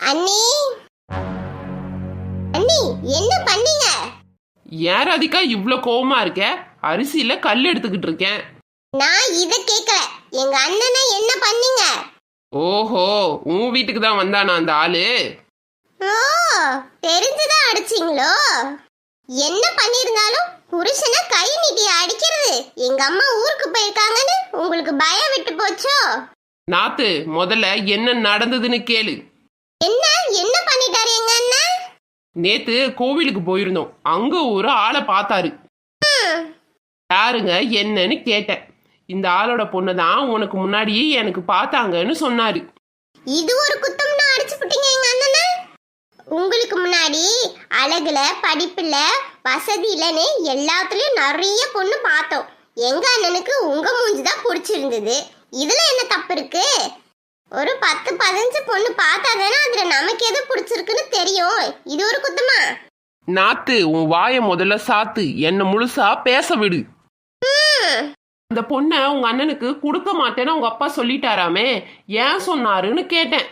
அண்ணி? அண்ணி என்ன பண்ணீங்க? ஏன் ராதிகா இவ்ளோ கோவமா இருக்க? அரிசியில கல் எடுத்துக்கிட்டு இருக்கேன். நான் இத கேக்கல. எங்க அண்ணனை என்ன பண்ணீங்க? ஓஹோ உன் வீட்டுக்கு தான் வந்தானா அந்த ஆளு? ஓ தெரிஞ்சுதான் அடிச்சீங்களோ? என்ன பண்ணிருந்தாலும் புருஷனை கை நீட்டி அடிக்கிறது. எங்க அம்மா ஊருக்கு போயிருக்காங்கன்னு உங்களுக்கு பயம் விட்டு போச்சோ? நாத்து முதல்ல என்ன நடந்ததுன்னு கேளு. என்ன? என்ன பண்ணிட்டாரு எங்க அண்ணன் நேத்து கோவிலுக்கு போயிருந்தோம். அங்க ஒரு ஆளை பார்த்தாரு. யாருங்க? என்னன்னு கேட்டேன். இந்த ஆளோட பொண்ணு தான் உனக்கு முன்னாடி எனக்கு பார்த்தாங்கன்னு சொன்னாரு. இது ஒரு குத்தம்னா அடிச்சு புட்டீங்க எங்க அண்ணனை? உங்களுக்கு முன்னாடி அழகுல படிப்புல வசதி இல்லைன்னு எல்லாத்துலயும் நிறைய பொண்ணு பார்த்தோம். எங்க அண்ணனுக்கு உங்க மூஞ்சி தான் பிடிச்சிருந்தது. இதுல என்ன தப்பு இருக்கு? ஒரு பத்து பதினஞ்சு பொண்ணு பார்த்தாதானே அதுல நமக்கு எது பிடிச்சிருக்குன்னு தெரியும். இது ஒரு குத்தமா? நாத்து உன் வாயை முதல்ல சாத்து. என்ன முழுசா பேச விடு. அந்த பொண்ணை உங்க அண்ணனுக்கு கொடுக்க மாட்டேன்னு உங்க அப்பா சொல்லிட்டாராமே. ஏன் சொன்னாருன்னு கேட்டேன்.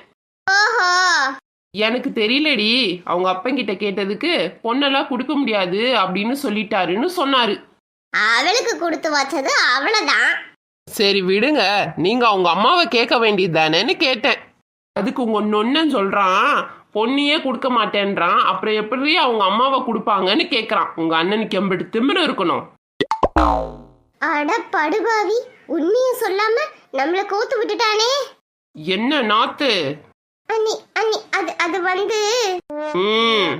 ஓஹோ. எனக்கு தெரியலடி. அவங்க அப்பங்கிட்ட கேட்டதுக்கு பொண்ணெல்லாம் கொடுக்க முடியாது அப்படின்னு சொல்லிட்டாருன்னு சொன்னாரு. அவளுக்கு கொடுத்து வச்சது அவ்வளவுதான். சரி விடுங்க. நீங்க அவங்க அம்மாவை கேட்க வேண்டியது தானேன்னு கேட்டேன். அதுக்கு உங்க நொண்ணன் சொல்றான் பொண்ணையே கொடுக்க மாட்டேன்றான். அப்புறம் எப்படி அவங்க அம்மாவை கொடுப்பாங்கன்னு கேக்குறான். உங்க அண்ணனுக்கு எம்பிட்டு திமிரு இருக்கணும். அட படுபாவி உண்மையும் சொல்லாம நம்மள கோத்து விட்டுட்டானே. என்ன நாத்து? அண்ணி அண்ணி அது அது வந்து ம்.